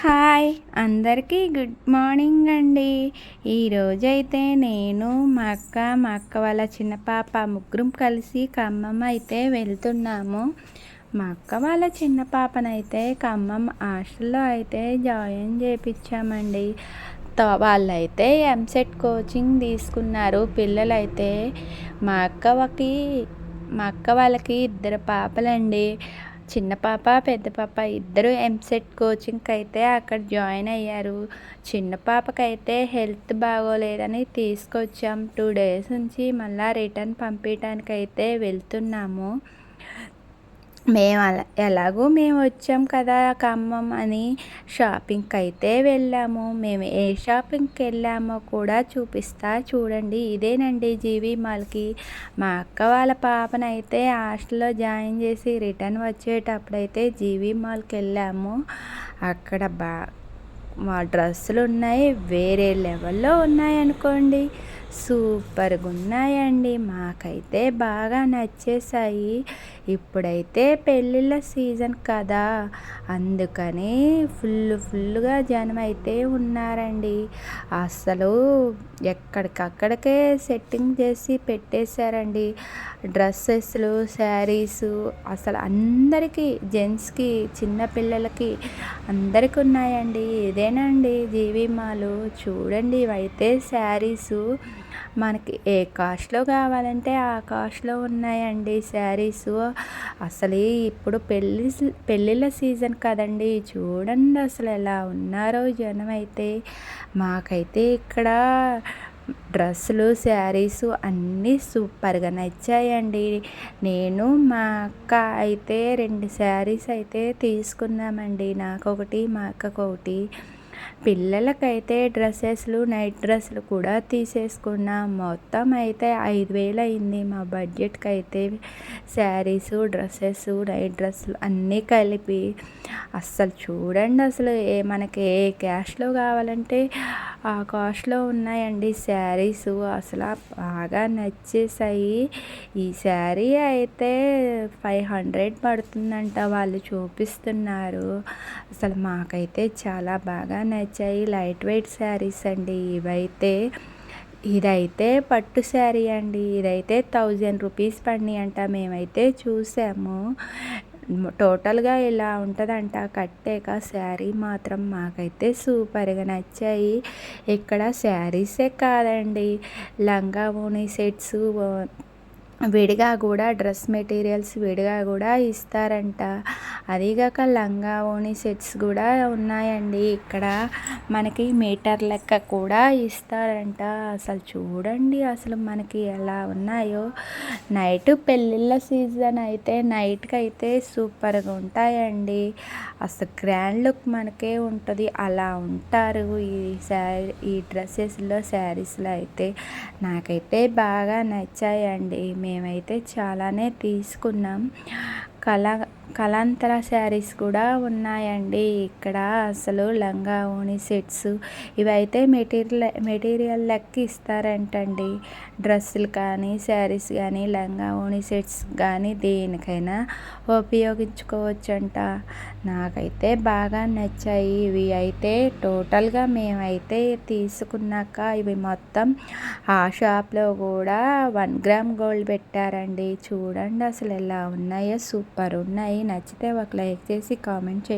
Hi అందరికీ good morning అండి. ఈరోజైతే నేను మా అక్క మా అక్క వాళ్ళ చిన్న పాప ముగ్గురం కలిసి ఖమ్మం అయితే వెళ్తున్నాము. మా అక్క వాళ్ళ చిన్న పాపనైతే ఖమ్మం హాస్టల్లో అయితే జాయిన్ చేయించామండి వాళ్ళైతే ఎంసెట్ కోచింగ్ తీసుకున్నారు. పిల్లలైతే మా అక్కకి మా అక్క వాళ్ళకి ఇద్దరు పాపలండి. చిన్న పాప పెద్ద పాప ఇద్దరు ఎంసెట్ కోచింగ్కి అయితే అక్కడ జాయిన్ అయ్యారు. చిన్న పాపకైతే హెల్త్ బాగోలేదని తీసుకొచ్చాం. టూ డేస్ నుంచి మళ్ళీ రిటర్న్ పంపించడానికి అయితే వెళ్తున్నాము. మేము అలా ఎలాగో మేము వచ్చాం కదా ఖమ్మం అని షాపింగ్కి అయితే వెళ్ళాము. మేము ఏ షాపింగ్కి వెళ్ళామో కూడా చూపిస్తా చూడండి. ఇదేనండి జీవీ మాల్కి. మా అక్క వాళ్ళ పాపనైతే హాస్టల్లో జాయిన్ చేసి రిటర్న్ వచ్చేటప్పుడైతే జీవీ మాల్కి వెళ్ళాము. అక్కడ బా మా డ్రెస్సులు ఉన్నాయి వేరే లెవెల్లో ఉన్నాయి అనుకోండి సూపర్గా ఉన్నాయండి మాకైతే బాగా నచ్చేసాయి ఇప్పుడైతే పెళ్ళిళ్ళ సీజన్ కదా. అందుకని ఫుల్ ఫుల్గా జనం అయితే ఉన్నారండి. అసలు ఎక్కడికక్కడికే సెట్టింగ్ చేసి పెట్టేశారండి. డ్రెస్సెస్లు శారీస్ అసలు అందరికీ జెంట్స్కి చిన్నపిల్లలకి అందరికీ ఉన్నాయండి ఇదేనండి జీవి మాలు చూడండి ఇవైతే శారీసు. మనకి ఏ కాస్ట్లో కావాలంటే ఆ కాస్ట్లో ఉన్నాయండి శారీస్. అసలు ఇప్పుడు పెళ్ళి పెళ్ళిళ్ళ సీజన్ కదండి. చూడండి అసలు ఎలా ఉన్నారో జనం అయితే. మాకైతే ఇక్కడ డ్రెస్సులు శారీస్ అన్నీ సూపర్గా నచ్చాయండి. నేను మా అక్క అయితే రెండు శారీస్ అయితే తీసుకున్నామండి. నాకు ఒకటి మా అక్కకు ఒకటి పిల్లలకైతే డ్రెస్సెస్లు నైట్ డ్రెస్సులు కూడా తీసేసుకున్నా. మొత్తం అయితే ఐదు వేలు అయింది. మా బడ్జెట్కి అయితే శారీస్ డ్రెస్సెస్ నైట్ డ్రెస్సులు అన్నీ కలిపి. అస్సలు చూడండి అసలు ఏ మనకి ఏ క్యాష్లో కావాలంటే ఆ కాస్ట్లో ఉన్నాయండి శారీస్. అసలు బాగా నచ్చేసాయి ఈ శారీ అయితే ఫైవ్ హండ్రెడ్ పడుతుందంట వాళ్ళు చూపిస్తున్నారు. అసలు మాకైతే చాలా బాగా నచ్చాయి. లైట్ వెయిట్ శారీస్ అండి ఇవైతే. ఇదైతే పట్టు శారీ అండి. ఇదైతే థౌజండ్ రూపీస్ పడినాయి అంట. మేమైతే చూసాము. టోటల్గా ఇలా ఉంటుందంట కట్టాక శారీ మాత్రం మాకైతే సూపర్గా నచ్చాయి. ఇక్కడ శారీసే కాదండి. లంగా ఓని సెట్స్ విడిగా కూడా డ్రెస్ మెటీరియల్స్ విడిగా కూడా ఇస్తారంట. అదిగాక లంగా ఓణి సెట్స్ కూడా ఉన్నాయండి. ఇక్కడ మనకి మీటర్ లెక్క కూడా ఇస్తారంట. అసలు చూడండి అసలు మనకి ఎలా ఉన్నాయో. నైట్ పెళ్ళిళ్ళ సీజన్ అయితే నైట్కి అయితే సూపర్గా ఉంటాయండి. అసలు గ్రాండ్ లుక్ మనకే ఉంటుంది. అలా ఉంటారు ఈ శారీ ఈ డ్రెస్సెస్లో శారీస్లో అయితే. నాకైతే బాగా నచ్చాయండి. మేమైతే చాలానే తీసుకున్నాం. కళ కలాంతర శారీస్ కూడా ఉన్నాయండి. ఇక్కడ అసలు లంగా ఓణి సెట్స్ ఇవైతే మెటీరియల్ మెటీరియల్ లెక్క ఇస్తారంటండి. డ్రెస్సులు కానీ శారీస్ కానీ లంగా ఓణి సెట్స్ కానీ దేనికైనా ఉపయోగించుకోవచ్చంట. నాకైతే బాగా నచ్చాయి. ఇవి అయితే టోటల్గా మేమైతే తీసుకున్నాక ఇవి మొత్తం ఆ షాప్లో కూడా వన్ గ్రామ్ గోల్డ్ పెట్టారండి. చూడండి అసలు ఎలా ఉన్నాయో సూపర్ ఉన్నాయి. నచ్చితే ఒక లైక్ చేసి కామెంట్ చేయండి.